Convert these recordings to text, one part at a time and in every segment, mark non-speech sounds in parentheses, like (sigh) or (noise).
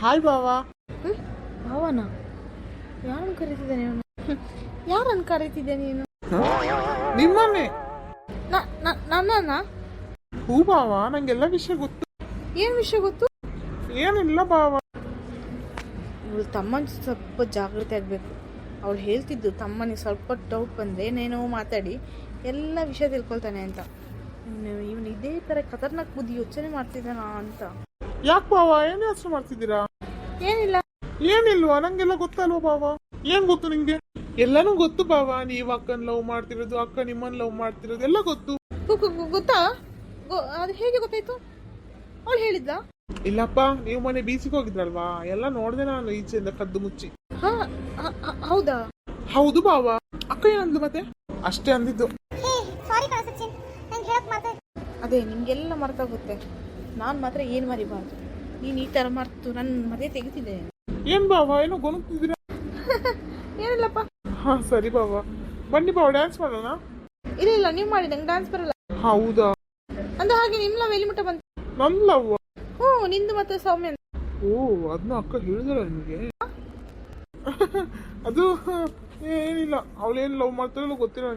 Hi ಬಾವಾ ಭಾವನ? ಯಾರನ್ನು ಕರೀತಿದ್ದಾನೆ ಅವನು ಯಾರನ್ನು ಕರೀತಿದ್ದೆ ನೀನು? ನಿಮ್ಮನ್ನೇ? ನನ್ನ ನನ್ನನ್ನ? ಹೂ ಬಾವ ನಂಗೆಲ್ಲ ವಿಷಯ ಗೊತ್ತು. ಏನು ವಿಷಯ ಗೊತ್ತು? ಏನಿಲ್ಲ ಬಾವ ಇವಳು ತಮ್ಮನ ಸ್ವಲ್ಪ ಜಾಗೃತಿ ಆಗಬೇಕು. ಅವಳು ಹೇಳ್ತಿದ್ದು ತಮ್ಮನಿಗೆ ಸ್ವಲ್ಪ ಡೌಟ್ ಬಂದ್ರೆ ಏನೇನೋ ಮಾತಾಡಿ ಎಲ್ಲ ವಿಷಯ ತಿಳ್ಕೊಳ್ತಾನೆ ಅಂತ. ಇವನು ಇದೇ ಥರ ಖತರ್ನಾಕ್ ಬುದ್ಧಿ ಯೋಚನೆ ಮಾಡ್ತಿದ್ದಾನ ಅಂತ. ಯಾಕೆ ಬಾವ ಏನ್ ಯೋಚನೆ ಮಾಡ್ತಿದ್ದೀರಾ? ಏನಿಲ್ಲ. ಏನಿಲ್ವಾ? ನಂಗೆಲ್ಲ ಗೊತ್ತಲ್ವಾ ಬಾವ ಏನ್ ಗೊತ್ತು ನಿಂಗೆ? ಎಲ್ಲಾನು ಗೊತ್ತು ಬಾವ ನೀವ್ ಅಕ್ಕನ್ ಲವ್ ಮಾಡ್ತಿರೋದು ಅಕ್ಕ ನಿಮ್ಮನ್ ಲವ್ ಮಾಡ್ತಿರೋದು ಎಲ್ಲ ಗೊತ್ತು. ಗೊ- ಗೊ- ಗೊ- ಗೊತ್ತಾ? ಗೊ- ಅದು ಹೇಗೆ ಗೊತ್ತಾಯ್ತು? ಅವಳು ಹೇಳಿದ್ದ ಇಲ್ಲಪ್ಪ ನೀವು ಮನೆ ಬೀಚಿಗೆ ಹೋಗಿದ್ರಲ್ವಾ? ಎಲ್ಲ ನೋಡ್ದೆ ನಾನು ಈಚೆಯಿಂದ ಕದ್ದು ಮುಚ್ಚಿ. ಹಾ ಹ- ಹ- ಹೌದಾ? ಹೌದು ಬಾವ ಅಕ್ಕ ಏನಂದ್ಲು ಮತ್ತೆ? ಅಷ್ಟೇ ಅಂದಿದ್ದು. ಸಾರಿ ಕಣ ಸಚಿನ್. ನಂಗೆ ಹೇಳಕ್ ಅದೇ ನಿಮ್ಗೆಲ್ಲ ಮರ್ತೋಗುತ್ತೆ. ನಾನು ಮಾತ್ರ ಏನು ಮರಿಬಾರ್ದು. ನೀನು ಈ ಥರ ಮರ್ತು ನನ್ನ ಮದುವೆ ತೆಗಿತಿದ್ದೆ. ಏನ್ ಬಾಬಾ ಏನೋ ಗೊನುತ್ತಿದ್ದೀರಾ (laughs) ಏನಿಲ್ಲಪ್ಪ. ಹಾ ಸರಿ ಬಾಬಾ ಬನ್ನಿ ಬಾವ ಡ್ಯಾನ್ಸ್ ಮಾಡೋಣ? ಇಲ್ಲ ಇಲ್ಲ ನೀವು ಮಾಡಿ ನಂಗೆ ಡ್ಯಾನ್ಸ್ ಬರಲ್ಲ. ಹೌದಾ? ಅಂದ ಹಾಗೆ ನಿಮ್ಮ ಲವ್ ಎಲ್ಲಿ ಮುಟ್ಟ ಬಂತು? ನನ್ ಲವ್ ಹ್ಞೂ ನಿಂದು ಮತ್ತೆ ಸೌಮ್ಯ. ಓ ಅದನ್ನ ಅಕ್ಕ ಹೇಳಿದ್ರು ನಿಮಗೆ? (laughs) ಅದು ಏನಿಲ್ಲ. ಅವಳೇನು ಲವ್ ಮಾಡ್ತಾರಲ್ಲ ಗೊತ್ತಿಲ್ಲ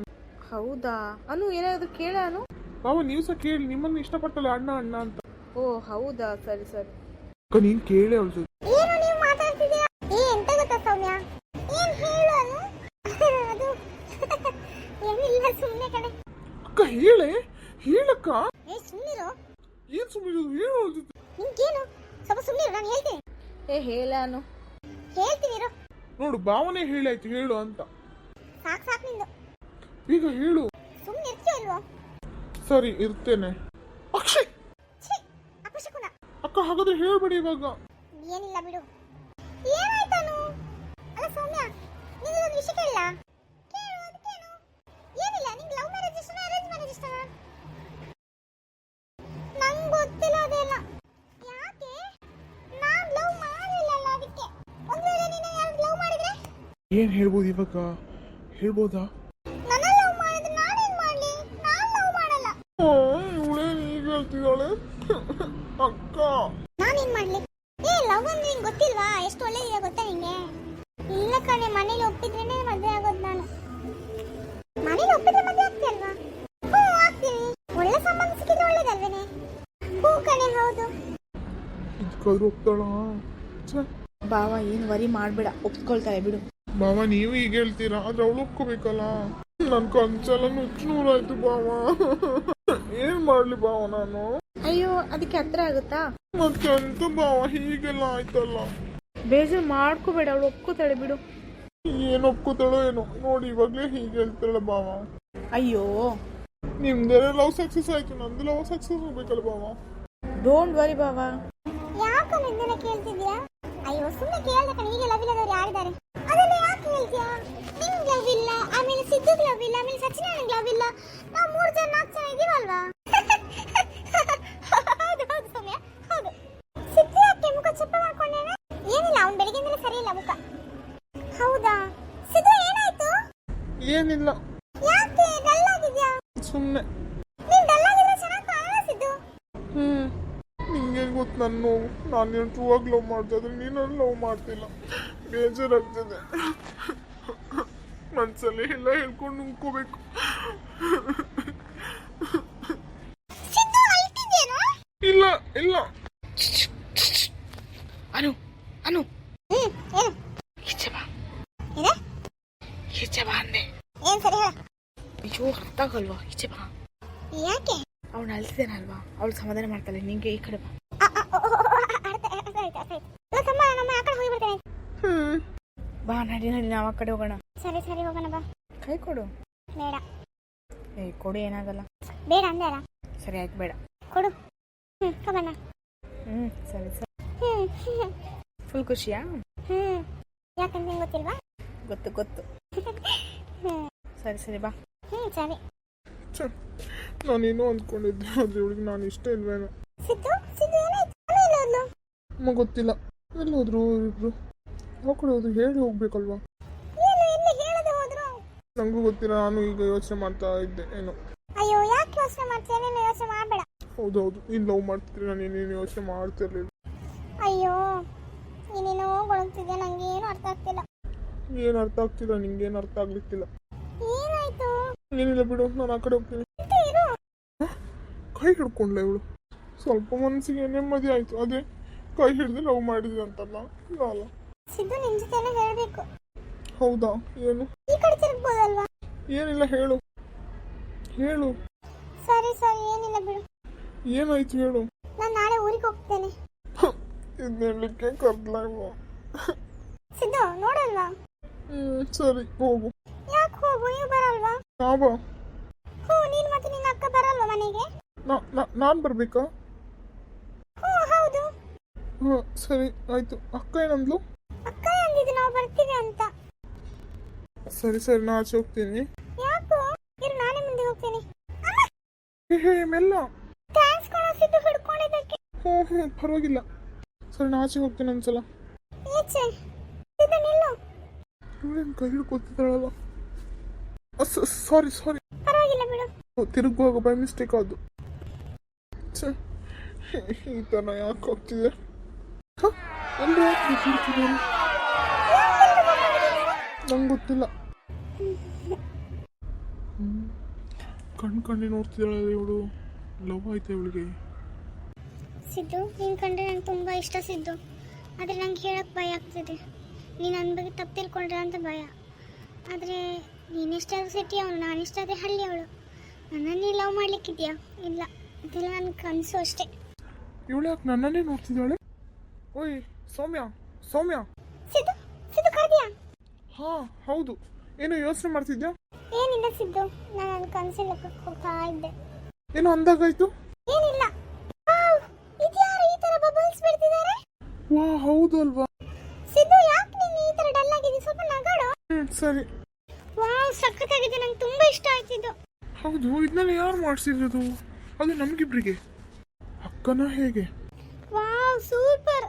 ಹೌದಾ? ಅನು ಏನಾದ್ರು ಕೇಳ ಅನು? ಬಾವ ನೀವು ಸಹ ಕೇಳಿ. ನಿಮ್ಮನ್ನು ಇಷ್ಟಪಟ್ಟಲ್ಲ ಅಣ್ಣ ಅಣ್ಣ ಅಂತ. ಓ ಹೌದಾ? ಸರಿ ಸರಿ. ಅಕ್ಕ ನೀನ್ ಕೇಳಿ ಅನ್ಸುತ್ತೆ ಏನು ನೀವು ಮಾತಾಡ್ತಿದ್ದೀರಾ? ಏ ಎಂತ ಗೊತ್ತಾ ಸೌಮ್ಯ? ಏನ್ ಹೇಳು ಅನು ಅದು ಏನಿಲ್ಲ (laughs) ಸುಮ್ಮನೆ ಕಣೆ. ಅಕ್ಕ ಹೇಳೆ? ಹೇಳಕ್ಕ? ಏ ಸುಮ್ಮನಿರು ಏನ್ ಸುಮ್ಮನೆ ಏನು ಅವಳ ಜೊತೆ. ನಿಂಗೇನು ಸ್ವಲ್ಪ ಸುಮ್ಮನಿರು ನಾನು ಹೇಳ್ತೀನಿ. ಏ ಹೇಳಾನು ಹೇಳ್ತೀನಿ ಇರು ನೋಡು ಭಾವನೆ ಹೇಳಾಯ್ತು ಹೇಳು ಅಂತ. ಸಾಕು ಸಾಕು ನಿಂದು. ಈಗ ಹೇಳು. ಸುಮ್ಮನೆ ಇರ್ತೀಯ ಇಲ್ವೋ? ಸರಿ ಇರ್ತೇನೆ. ಅಕ್ಷಯ್! ಅಕ್ಕ ಹಾಗಾದ್ರೆ ಹೇಳ್ಬೇಡಿ ಇವಾಗ. ಏನಿಲ್ಲ ಬಿಡು. ಏನಾಯ್ತಾನು ಅಲ್ಲ ಸೌಮ್ಯ ನೀನು ಒಂದು ವಿಷಯ ಕೇಳಿಲ್ಲ ಕೇಳು ಅದಕ್ಕೇನು ಏನಿಲ್ಲ ನಿಂಗೆ ಲವ್ ಮ್ಯಾರೇಜ್ ಇಷ್ಟನಾ ಅರೇಂಜ್ ಮ್ಯಾರೇಜ್ ಇಷ್ಟನಾ ನಂಗೆ ಗೊತ್ತಿಲ್ಲ ಅದೆಲ್ಲ. ಯಾಕೆ? ನಾನು ಲವ್ ಮಾಡಿಲ್ಲಲ್ಲ ಅದಕ್ಕೆ. ಒಂದು ವೇಳೆ ನೀನು ಯಾರು ಲವ್ ಮಾಡಿದ್ರೆ? ಏನ್ ಹೇಳ್ಬೋದು ಇವಾಗ? ಹೇಳ್ಬೋದಾ ನನ್ನ ಲವ್ ಮಾಡಿದ್ರೆ ನಾನೇನ್ ಮಾಡ್ಲಿ ನಾನು ಲವ್ ಮಾಡಲ್ಲ ಇವಳೇನ್ ಈಗ ಹೇಳ್ತಿದ್ದಾಳೆ ಅಕ್ಕ ನಾನೇನ್ ಮಾಡ್ಲಿ ಏ ಲವ್ ಅಂದ್ರೆ ನಿಂಗೆ ಗೊತ್ತಿಲ್ವಾ ಎಷ್ಟು ಒಳ್ಳೇದಿದೆ ಗೊತ್ತಾ ನಿಂಗೆ ಇಲ್ಲ ಕಣೆ ಮನೇಲಿ ಒಪ್ಪಿದ್ರೇನೆ ಮದುವೆ ಆಗೋದು ನಾನು. ಮನೇಲಿ ಒಪ್ಪಿದ್ರೆ ಮದುವೆ ಆಗ್ತೀಯಲ್ವಾ ಹ್ಞೂ ಆಗ್ತೀನಿ. ಒಳ್ಳೆ ಸಂಬಂಧ ಸಿಕ್ಕಿದ್ರೆ ಒಳ್ಳೇದಲ್ವೇನೆ? ಹ್ಞೂ ಕಣೆ ಹೌದು. ಇದಕ್ಕಾದ್ರೂ ಒಪ್ತಾಳ? ಬಾವ ಏನು ವರಿ ಮಾಡಬೇಡ. ಒಪ್ಕೊಳ್ತಾಳೆ ಬಿಡು. ಬಾವ ನೀವು ಈಗ ಹೇಳ್ತೀರಾ? ಆದ್ರೆ ಅವಳು ಒಪ್ಕೋಬೇಕಲ್ಲ? ನನ್ ಕನ್ಸೆಲ್ಲ ನುಚ್ಚು ನೂರಾಯ್ತು ಬಾವ. ಏನ್ ಮಾಡ್ಲಿ ಬಾವ ನಾನು? ಅಯ್ಯೋ ಅದಕ್ಕೆ ಹತ್ರ ಆಗುತ್ತಾ? ಮತ್ತೆ ಅಂತ ಬಾವ ಹೀಗೆಲ್ಲ ಆಯ್ತಲ್ಲ. ಬೇಜಾರು ಮಾಡ್ಕೋಬೇಡ ಅವಳು ಒಪ್ಕೋತಾಳೆ ಬಿಡು. ಏನು ಒಪ್ಕೋತಾಳೋ ಏನೋ? ನೋಡಿ ಇವಾಗ್ಲೇ ಹೀಗೆ ಹೇಳ್ತಾಳೆ ಬಾವ ಅಯ್ಯೋ. ನಿಮ್ದೇನೆ ಲವ್ ಸಕ್ಸಸ್ ಆಯ್ತು ನಂದು ಲವ್ ಸಕ್ಸಸ್ ಹೋಗ್ಬೇಕಲ್ಲ ಬಾವ ಡೋಂಟ್ ವರಿ ಬಾವ ಯಾಕೆ ನಿಂದನ ಕೇಳ್ತಿದ್ಯಾ? ಅಯ್ಯೋ ಸುಮ್ಮನೆ ಕೇಳ್ದೆ ಕಣ ಹೀಗೆ ಲವ್ ಇಲ್ಲದವ್ರು ಯಾರಿದ್ದಾರೆ? ಅದನ್ನ ಯಾಕೆ ಹೇಳ್ತೀಯಾ? ನಿಂಗ್ ಲವ್ ಇಲ್ಲ ಆಮೇಲೆ ಸಿದ್ದುಗ್ ಲವ್ ಇಲ್ಲ ಆಮೇಲೆ ಸಚಿನ್ ನನಗೆ ಲವ್ ಇಲ್ಲ. ನಾವು ಮೂರು ಜನ ನಾಲ್ಕು ಜನ ಇದೀವಲ್ವಾ? ಸಿದ್ದು. ಹ್ಮ್. ನಿಂಗೆ ಗೊತ್ತು ನಾನು ನೋವು. ನಾನು ನೀನು ಟ್ರೂವಾಗಿ ಲವ್ ಮಾಡ್ತಾ ಇದ್ರೆ ನೀನು ಲವ್ ಮಾಡ್ತಿಲ್ಲ. ಬೇಜಾರಾಗ್ತದೆ. ಮನ್ಸಲ್ಲಿ ಎಲ್ಲ ಹೇಳ್ಕೊಂಡು ನುಂಕೋಬೇಕು ಇಲ್ಲ ಇಲ್ಲ. ಅನು ಅನು. ಹ್ಮ್ ಏನು? ಈಚೆ ಬಾ. ಈಚೆ ಬಾ ಅಂದೆ. ಏನ್ ಸರಿ ಹೇಳ. ಅಯ್ಯೋ ಅರ್ಥ ಆಗಲ್ವಾ ಈಚೆ ಬಾ ಯಾಕೆ ಅವಳು ಅಲ್ಸಿದಾನಲ್ವಾ ಅವಳು ಸಮಾಧಾನ ಮಾಡ್ತಾಳೆ ನಿಂಗೆ ಈ ಕಡೆ ಬಾ ಹ್ಮ್ ಬಾ ನಡಿ ನಡಿ ನಾವು ಆ ಕಡೆ ಹೋಗೋಣ ಸರಿ ಸರಿ ಹೋಗೋಣ ಬಾ ಕೈ ಕೊಡು ಬೇಡ ಏ ಕೊಡು ಏನಾಗಲ್ಲ ಬೇಡ ಅಂದೆ ಅಲ್ಲ ಸರಿ ಆಯ್ತು ಬೇಡ ಕೊಡು ಹ್ಮ್ ಕಬಣ್ಣ ಹ್ಮ್ ಸರಿ ಸರಿ ಹ್ಮ್ ಹ್ಮ್ ಫುಲ್ ಖುಷಿಯಾ ಹ್ಮ್ ಯಾಕಂದ್ರೆ ನಿಂಗೆ ಗೊತ್ತಿಲ್ವಾ ಗೊತ್ತು ಗೊತ್ತು ಹ್ಮ್ ಸರಿ ಸರಿ ಬಾ ಹ್ಮ್ ನಾನು ನಾನೇನೋ ಅಂದ್ಕೊಂಡಿದ್ದೆ ಆದ್ರೆ ಇವಳಿಗೆ ನಾನು ಇಷ್ಟ ಇಲ್ವೇನೋ. ಸಿದ್ದು ಸಿದ್ದು ಏನಾಯ್ತು? ಆಮೇಲೆ ಹೋದ್ಲು? ನಮಗೆ ಗೊತ್ತಿಲ್ಲ. ಎಲ್ಲಿ ಹೋದ್ರು ಇಬ್ರು ಯಾವ ಕಡೆ ಹೋದ್ರು ಹೇಳಿ ಹೋಗ್ಬೇಕಲ್ವಾ? ಏನು ಎಲ್ಲಿ ಹೇಳದೆ ಹೋದ್ರು? ನಂಗೂ ಗೊತ್ತಿಲ್ಲ ನಾನು ಈಗ ಯೋಚನೆ ಮಾಡ್ತಾ ಇದ್ದೆ ಏನೋ. ಅಯ್ಯೋ ಯಾಕೆ ಯೋಚನೆ ಮಾಡ್ತೀಯ? ನೀನು ಯೋಚನೆ ಮಾಡಬೇಡ. ಹೌದೌದು ನೀನು ಲವ್ ಮಾಡ್ತಿದ್ರೆ ನಾನು ಏನೇನು ಯೋಚನೆ ಮಾಡ್ತಿರ್ಲಿಲ್ಲ. ಅಯ್ಯೋ ಆಗ್ತಿದೆ ನಂಗೆ ಏನು ಅರ್ಥ ಆಗ್ತಿಲ್ಲ. ಏನು ಅರ್ಥ ಆಗ್ತಿಲ್ಲ ನಿಂಗೇನು ಅರ್ಥ ಆಗ್ಲಿಕ್ಕಿಲ್ಲ. ಏನಿಲ್ಲ ಬಿಡು ನಾನು ಆ ಕಡೆ ಹೋಗ್ತೀನಿ. ಕೈ ಹಿಡ್ಕೊಂಡ್ಲ ಇವಳು. ಸ್ವಲ್ಪ ಮನಸ್ಸಿಗೆ ನೆಮ್ಮದಿ ಆಯ್ತು. ಅದೇ ಕೈ ಹಿಡ್ದು ಲವ್ ಮಾಡಿದ್ವಿ ಅಂತಲ್ಲ. ಇಲ್ಲ ಅಲ್ಲ? ಸಿದ್ದು ನಿನ್ ಜೊತೆನೆ ಹೇಳ್ಬೇಕು. ಹೌದಾ? ಏನು? ಈ ಕಡೆ ತಿರುಗ್ಬೋದಲ್ವಾ? ಏನಿಲ್ಲ ಹೇಳು. ಹೇಳು. ಸರಿ ಸರಿ ಏನಿಲ್ಲ ಬಿಡು. ಏನಾಯ್ತು ಹೇಳು? ನಾನು ನಾಳೆ ಊರಿಗೆ ಹೋಗ್ತೇನೆ. ಇದನ್ನ ಹೇಳಲಿಕ್ಕೆ ಕರ್ಲ ಸಿದ್ದು ನೋಡಲ್ವಾ? ಹ್ಮ್ ಸರಿ ಹೋಗು. ಯಾಕೆ ಹೋಗು? ನೀವು ಬರಲ್ವಾ? ನಾವ ಹ್ಞೂ ನೀನು ಮತ್ತೆ ನಿನ್ನ ಅಕ್ಕ ಬರಲ್ವಾ ಮನೆಗೆ? ನಾನು ಬರ್ಬೇಕಾ? ಹ್ಞೂ ಹೌದು. ಹ್ಞೂ ಸರಿ ಆಯ್ತು. ಅಕ್ಕ ಏನಂದ್ಲು? ಅಕ್ಕ ಅಂದಿದ್ದು ನಾವು ಬರ್ತೀವಿ ಅಂತ. ಸರಿ ಸರಿ ನಾ ಆಚೆ ಹೋಗ್ತೀನಿ. ಯಾಕೋ? ಇರು ನಾನೇ ಮುಂದೆ ಹೋಗ್ತೀನಿ. ಹೇ ಮೆಲ್ಲ. ಥ್ಯಾಂಕ್ಸ್ ಕಣ ಸಿದ್ದು ಹಿಡ್ಕೊಂಡಿದ್ದಕ್ಕೆ. ಹ್ಞೂ ಹ್ಞೂ ಪರವಾಗಿಲ್ಲ. ಸರಿ ನಾ ಆಚೆ ಹೋಗ್ತೀನಿ ಒಂದ್ಸಲ. ಈಚೆ. ಸಿದ್ದು ನಿಲ್ಲು. ಇವಳೇನು ಕೈ ಹಿಡ್ಕೊತಿದ್ದಾಳಲ್ಲ. ಸಾರಿ ಸಾರಿ ಪರವಾಗಿಲ್ಲ ಬಿಡು. ತಿರುಗುವಾಗ ಬೈ ಮಿಸ್ಟೇಕ್ ಅದು. ಈ ಥರ ಯಾಕೆ ಹೋಗ್ತಿದೆ? ಎಲ್ಲಿ ಯಾಕೆ? ನಂಗೆ ಗೊತ್ತಿಲ್ಲ. ಕಣ್ ಕಣ್ಣಿ ನೋಡ್ತಿದ್ದಾಳೆ ಇವಳು. ಲವ್ ಆಯ್ತು ಇವಳಿಗೆ? ಸಿದ್ದು ನೀನು ಕಂಡ್ರೆ ನಂಗೆ ತುಂಬ ಇಷ್ಟ ಸಿದ್ದು. ಆದರೆ ನಂಗೆ ಹೇಳಕ್ಕೆ ಭಯ ಆಗ್ತಿದೆ. ನೀನು ನನ್ನ ಬಗ್ಗೆ ತಪ್ಪು ತಿಳ್ಕೊಂಡ್ರೆ ಅಂತ ಭಯ. ಆದರೆ ನೀನೆಷ್ಟಾದ್ರೂ ಸಿಟಿ ಅವನು ನಾನೆಷ್ಟಾದ್ರೆ ಹಳ್ಳಿ ಅವಳು. ನನ್ನನ್ನು ಲವ್ ಮಾಡ್ಲಿಕ್ಕಿದ್ಯಾ? ಇಲ್ಲ ಇದೆಲ್ಲ ನನ್ನ ಕನಸು ಅಷ್ಟೇ. ಇವಳು ಯಾಕೆ ನನ್ನನ್ನೇ ನೋಡ್ತಿದ್ದಾಳೆ? ಓಯ್ ಸೌಮ್ಯ ಸೌಮ್ಯ. ಸಿದ್ದು ಸಿದ್ದು ಕರೆದ್ಯಾ? ಹಾ ಹೌದು. ಏನು ಯೋಚನೆ ಮಾಡ್ತಿದ್ಯಾ? ಏನಿಲ್ಲ ಸಿದ್ದು ನಾನು ನನ್ನ ಕನಸಲ್ಲಿ ಹೋಗ್ತಾ ಇದ್ದೆ. ಏನೋ ಅಂದಾಗಾಯ್ತು? ಏನಿಲ್ಲ. ಇದ್ಯಾರು ಈ ತರ ಬಬಲ್ಸ್ ಬಿಡ್ತಿದ್ದಾರೆ? ವಾ ಹೌದು ಅಲ್ವಾ? ಸಿದ್ದು ಯಾಕೆ ನೀನು ಈ ತರ ಡಲ್ ಆಗಿದ್ದೀವಿ ಸ್ವಲ್ಪ ನಗಾಡು. ಹ್ಮ್ ಸರಿ. ಸಖತ್ತಾಗಿದೆ ನಂಗೆ ತುಂಬಾ ಇಷ್ಟ ಆಯ್ತಿದ್ದು ಹೌದು ಇದನ್ನೆಲ್ಲ ಯಾರು ಮಾಡಿಸಿರೋದು? ಅದು ನಮಗಿಬ್ರಿಗೆ. ಅಕ್ಕನ ಹೇಗೆ? Wow super.